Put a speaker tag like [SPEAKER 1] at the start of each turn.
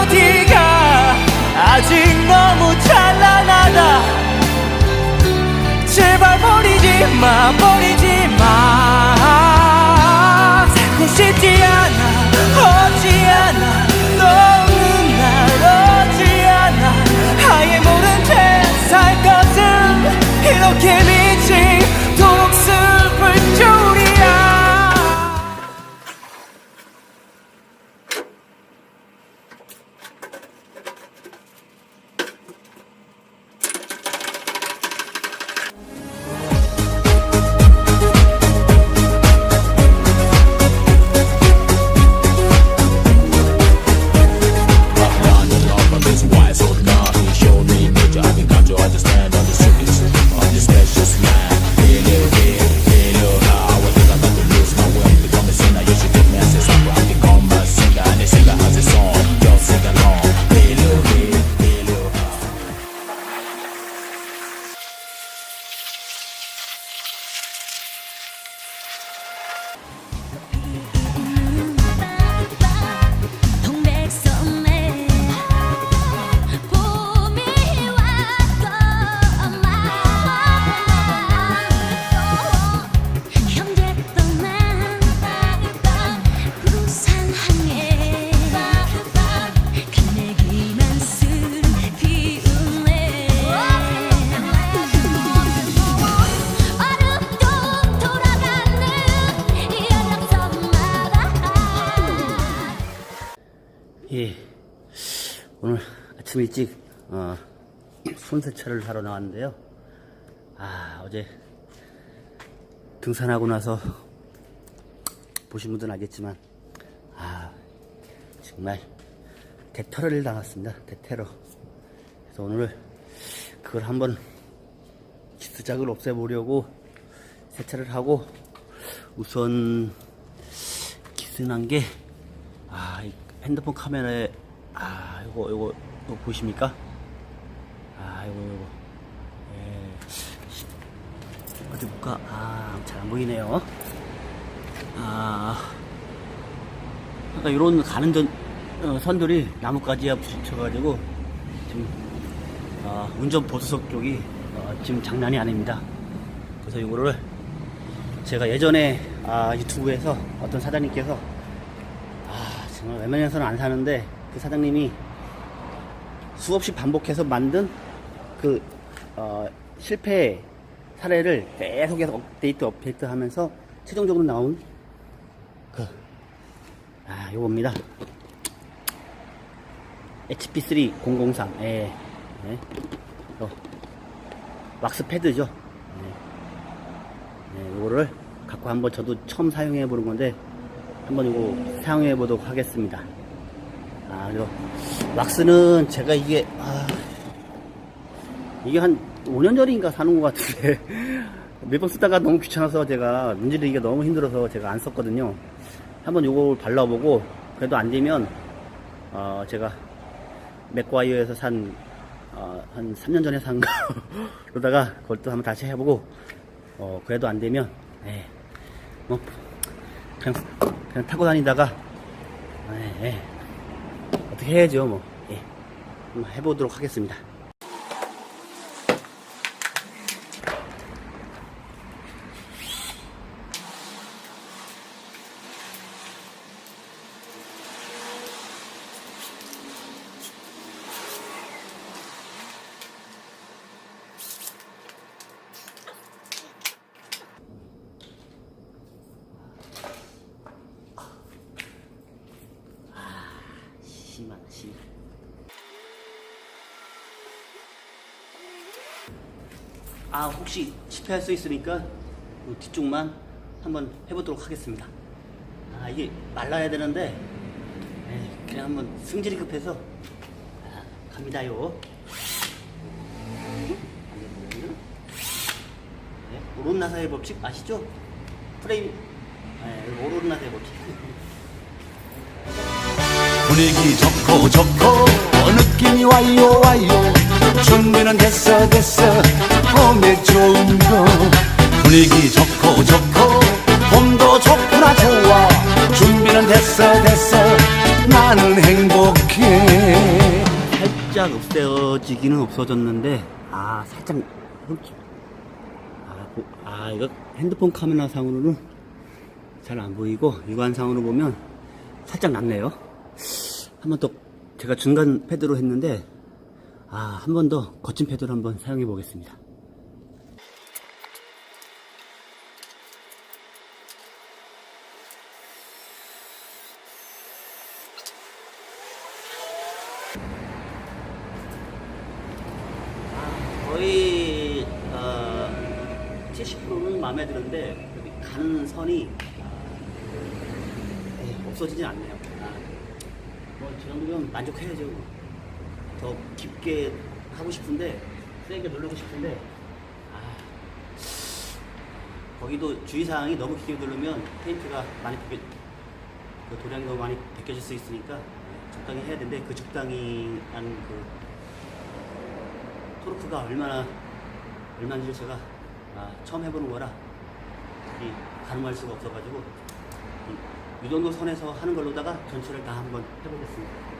[SPEAKER 1] 멜로디가? 아직 너무 찬란하다. 제발 버리지 마 버리지
[SPEAKER 2] 아침 일찍, 어, 손세차를 하러 나왔는데요. 아, 어제 등산하고 나서 보신 분들은 알겠지만, 아, 정말 대테러를 당했습니다. 대테러. 그래서 오늘 그걸 한번 기스작을 없애보려고 세차를 하고 우선 기스난 게 아, 이 핸드폰 카메라에 아, 요거 요거 요거 보이십니까? 아, 요거 요거. 예. 시- 어디 볼까? 아, 잘 안 보이네요. 아. 그러니까 요런 가는 전, 어, 선들이 나뭇가지에 부딪혀가지고 지금 아, 운전 보수석 쪽이 어, 지금 장난이 아닙니다. 그래서 요거를 제가 예전에 아, 유튜브에서 어떤 사장님께서 아, 정말 웬만해서는 안 사는데 그 사장님이 수없이 반복해서 만든 그 어, 실패 사례를 계속해서 업데이트 업데이트 하면서 최종적으로 나온 그 아, 요겁니다. HP3 003 예. 예. 요 왁스 패드죠. 예. 예, 요거를 갖고 한번 저도 처음 사용해 보는 건데 한번 이거 사용해 보도록 하겠습니다. 아, 이거 왁스는 제가 이게 아, 이게 한 5년 전인가 사는 것 같은데 몇 번 쓰다가 너무 귀찮아서 제가 문지르기가 너무 힘들어서 제가 안 썼거든요. 한번 요걸 발라보고 그래도 안 되면 어, 제가 맥과이어에서 산 어, 한 3년 전에 산 거, 그러다가 그것도 한번 다시 해보고, 어, 그래도 안 되면, 예, 뭐, 그냥, 그냥 타고 다니다가, 예, 예. 어떻게 해야죠, 뭐, 예. 해보도록 하겠습니다. 심한, 심한. 아, 혹시 실패할 수 있으니까 그 뒤쪽만 한번 해보도록 하겠습니다. 아, 이게 말라야 되는데, 에이, 그냥 한번 승질이 급해서, 아, 갑니다요. 네, 오론나사의 법칙 아시죠? 프레임, 네, 오론나사의 법칙.
[SPEAKER 3] 분위기 좋고 좋고 어, 느낌이 와요 와요 준비는 됐어 됐어. 봄에 좋은 거. 분위기 좋고 좋고. 봄도 좋구나 좋아. 준비는 됐어 됐어. 나는 행복해.
[SPEAKER 2] 살짝 없어지기는 없어졌는데 아 살짝 흠집 아, 보- 아 이거 핸드폰 카메라 상으로는 잘 안 보이고 육안상으로 보면 살짝 남네요. 한번 더 제가 중간 패드로 했는데 아 한 번 더 거친 패드로 한번 사용해 보겠습니다 거의 어, 70%는 마음에 드는데 여기 가는 선이 예, 없어지진 않네요. 아, 뭐저 정도면 만족해야죠. 더 깊게 하고 싶은데 세게 누르고 싶은데 아, 거기도 주의사항이 너무 깊게 누르면 페인트가 많이 벗겨, 그 너무 많이 벗겨질 수 있으니까 적당히 해야 되는데 그 적당히 한그 토르크가 얼마나 얼마인지 제가 아, 처음 해보는 거라 이 가늠할 수가 없어가지고 정도 선에서 하는 걸로다가 전체를 다 한번 해보겠습니다.